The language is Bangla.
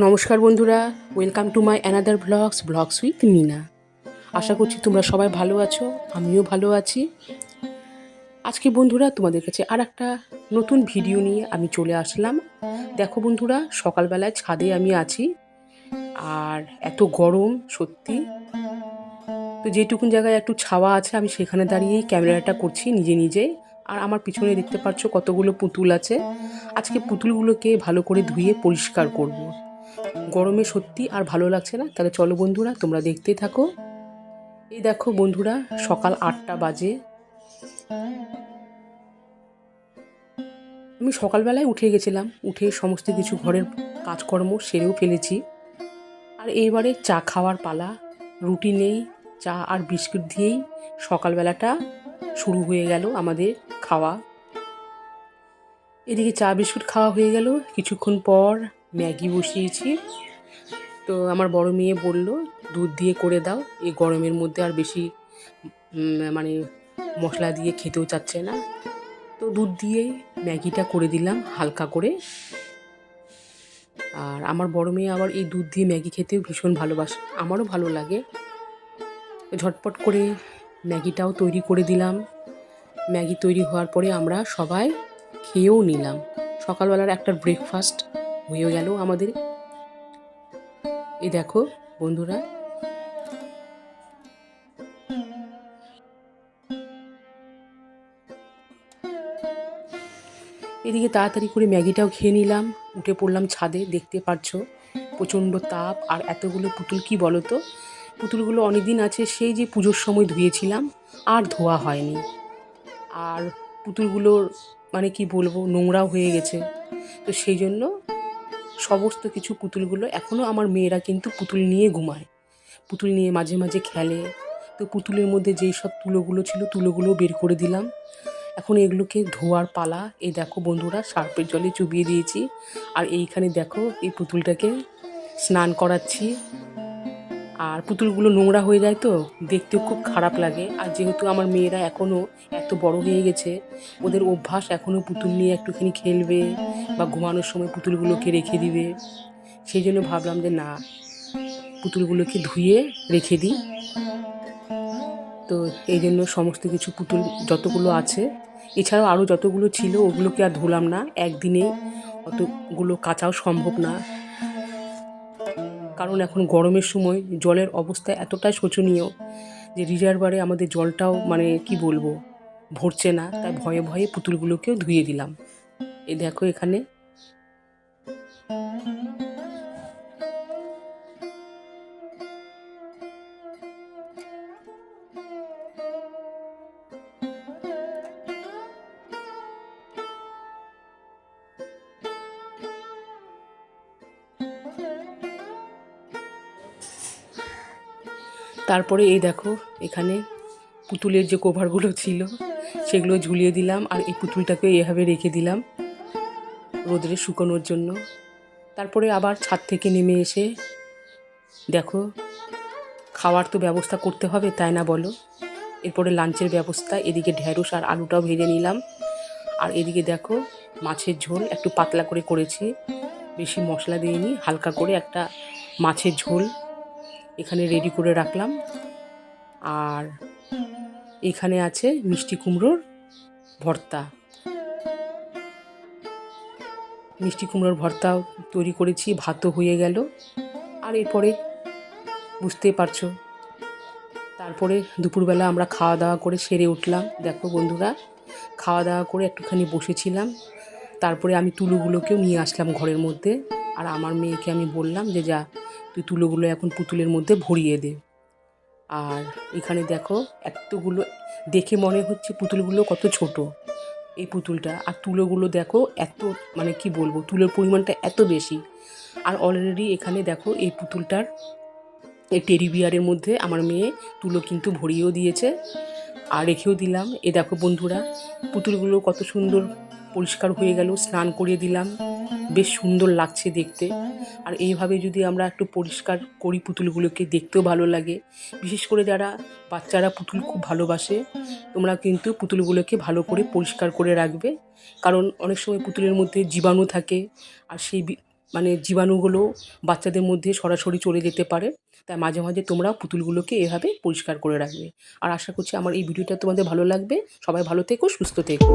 নমস্কার বন্ধুরা welcome to my another blogs blogs with Mina আশা করছি তোমরা সবাই ভালো আছো, আমিও ভালো আছি। আজকে বন্ধুরা, তোমাদের কাছে আর একটা নতুন ভিডিও নিয়ে আমি চলে আসলাম। দেখো বন্ধুরা, সকালবেলায় ছাদে আমি আছি, আর এত গরম, সত্যি। তো যেটুকুন জায়গায় একটু ছাওয়া আছে, আমি সেখানে দাঁড়িয়েই ক্যামেরাটা করছি নিজে নিজে। আর আমার পিছনে দেখতে পাচ্ছ কতগুলো পুতুল আছে। আজকে পুতুলগুলোকে ভালো করে ধুয়ে পরিষ্কার করব। গরমে সত্যি আর ভালো লাগছে না? তাহলে চলো বন্ধুরা, তোমরা দেখতেই থাকো। এই দেখো বন্ধুরা, সকাল আটটা বাজে। আমি সকালবেলায় উঠে গেছিলাম। উঠে সমস্ত কিছু ঘরের কাজকর্ম সেরেও ফেলেছি। আর এইবারে চা খাওয়ার পালা, রুটি নেই, চা আর বিস্কুট দিয়েই সকালবেলাটা শুরু হয়ে গেল আমাদের খাওয়া। এদিকে চা বিস্কুট খাওয়া হয়ে গেল। কিছুক্ষণ পর ম্যাগি বসিয়েছি। তো আমার বড় মেয়ে বলল, দুধ দিয়ে করে দাও, এই গরমের মধ্যে আর বেশি মানে মশলা দিয়ে খেতেও চাচ্ছে না। তো দুধ দিয়েই ম্যাগিটা করে দিলাম হালকা করে। আর আমার বড় মেয়ে আবার এই দুধ দিয়ে ম্যাগি খেতেও ভীষণ ভালোবাসে, আমারও ভালো লাগে। ঝটপট করে ম্যাগিটাও তৈরি করে দিলাম। ম্যাগি তৈরি হওয়ার পরে আমরা সবাই খেয়েও নিলাম। সকালবেলার একটা ব্রেকফাস্ট হয়ে গেল আমাদের। এই দেখো, বন্ধুরা। এদিকে তাড়াতাড়ি করে ম্যাগিটাও খেয়ে নিলাম। উঠে পড়লাম ছাদে, দেখতে পারছ? প্রচণ্ড তাপ। আর এতগুলো পুতুল কি বলো তো পুতুলগুলো অনেকদিন আছে, সেই যে পুজোর সময় ধুয়েছিলাম, আর ধোয়া হয়নি। আর পুতুলগুলোর মানে কি বলব, নোংরাও হয়ে গেছে। তো সেই জন্য সমস্ত কিছু পুতুলগুলো এখনও আমার মেয়েরা কিন্তু পুতুল নিয়ে ঘুমায়। পুতুল নিয়ে মাঝে মাঝে খেলে। তো পুতুলের মধ্যে যেই সব তুলোগুলো ছিল তুলোগুলো বের করে দিলাম। এখন এগুলোকে ধোয়ার পালা, এই দেখো বন্ধুরা, সার্পের জলে চুবিয়ে দিয়েছি। আর এইখানে দেখো এই পুতুলটাকে স্নান করাচ্ছি। আর পুতুলগুলো নোংরা হয়ে যায় তো, দেখতেও খুব খারাপ লাগে। আর যেহেতু আমার মেয়েরা এখনও এত বড় হয়ে গেছে, ওদের অভ্যাস এখনও পুতুল নিয়ে একটুখানি খেলবে বা ঘুমানোর সময় পুতুলগুলোকে রেখে দিবে। সেই জন্য ভাবলাম যে না, পুতুলগুলোকে ধুয়ে রেখে দিই। তো এই জন্য সমস্ত কিছু পুতুল যতগুলো আছে, এছাড়াও আরও যতগুলো ছিল, ওগুলোকে আর ধুলাম না। একদিনে অতগুলো কাচাও সম্ভব না। কারণ এখন গরমের সময় জলের অবস্থা এতটাই শোচনীয় যে রিজার্ভারে আমাদের জলটাও মানে কি বলব, ভরছে না। তাই ভয়ে ভয়ে পুতুলগুলোকেও ধুয়ে দিলাম। এ দেখো এখানে। তারপরে এই দেখো, এখানে পুতুলের যে কভারগুলো ছিল, সেগুলো ঝুলিয়ে দিলাম আর এই পুতুলটাকে এভাবে রেখে দিলাম রোদরে শুকোনোর জন্য। তারপরে আবার ছাদ থেকে নেমে এসে, দেখো, খাওয়ার তো ব্যবস্থা করতে হবে, তাই না বলো? এরপরে লাঞ্চের ব্যবস্থা, এদিকে ঢ্যাঁড়স আর আলুটাও ভেজে নিলাম। আর এদিকে দেখো, মাছের ঝোল একটু পাতলা করে করেছি, বেশি মশলা দিইনি, হালকা করে একটা মাছের ঝোল এখানে রেডি করে রাখলাম। আর এখানে আছে মিষ্টি কুমড়োর ভর্তা। মিষ্টি কুমড়োর ভর্তাও তৈরি করেছি, ভাতও হয়ে গেল। আর এরপরে বুঝতে পারছ, তারপরে দুপুরবেলা আমরা খাওয়া দাওয়া করে সেরে উঠলাম। দেখো বন্ধুরা, খাওয়া দাওয়া করে একটুখানি বসেছিলাম। তারপরে আমি তুলোগুলোকেও নিয়ে আসলাম ঘরের মধ্যে। আর আমার মেয়েকে আমি বললাম যে যা তুই তুলোগুলো এখন পুতুলের মধ্যে ভরিয়ে দে। আর এখানে দেখো, এতগুলো, দেখে মনে হচ্ছে পুতুলগুলো কত ছোট এই পুতুলটা। আর তুলোগুলো দেখো এত মানে কি বলব, তুলোর পরিমাণটা এত বেশি। আর অলরেডি এখানে দেখো এই পুতুলটার, এই টেরি বিয়ারের মধ্যে আমার মেয়ে তুলো কিন্তু ভরিয়েও দিয়েছে। আর রেখেও দিলাম। এ দেখো বন্ধুরা, পুতুলগুলো কত সুন্দর পরিষ্কার হয়ে গেল, স্নান করিয়ে দিলাম। বেশ সুন্দর লাগছে দেখতে। আর এইভাবে যদি আমরা একটু পরিষ্কার করি পুতুলগুলোকে, দেখতেও ভালো লাগে। বিশেষ করে যারা বাচ্চারা পুতুল খুব ভালোবাসে, তোমরা কিন্তু পুতুলগুলোকে ভালো করে পরিষ্কার করে রাখবে। কারণ অনেক সময় পুতুলের মধ্যে জীবাণু থাকে, আর সেই মানে জীবাণুগুলো বাচ্চাদের মধ্যে সরাসরি চলে যেতে পারে। তাই মাঝে মাঝে তোমরা পুতুলগুলোকে এভাবে পরিষ্কার করে রাখবে। আর আশা করছি আমার এই ভিডিওটা তোমাদের ভালো লাগবে। সবাই ভালো থেকো, সুস্থ থেকো।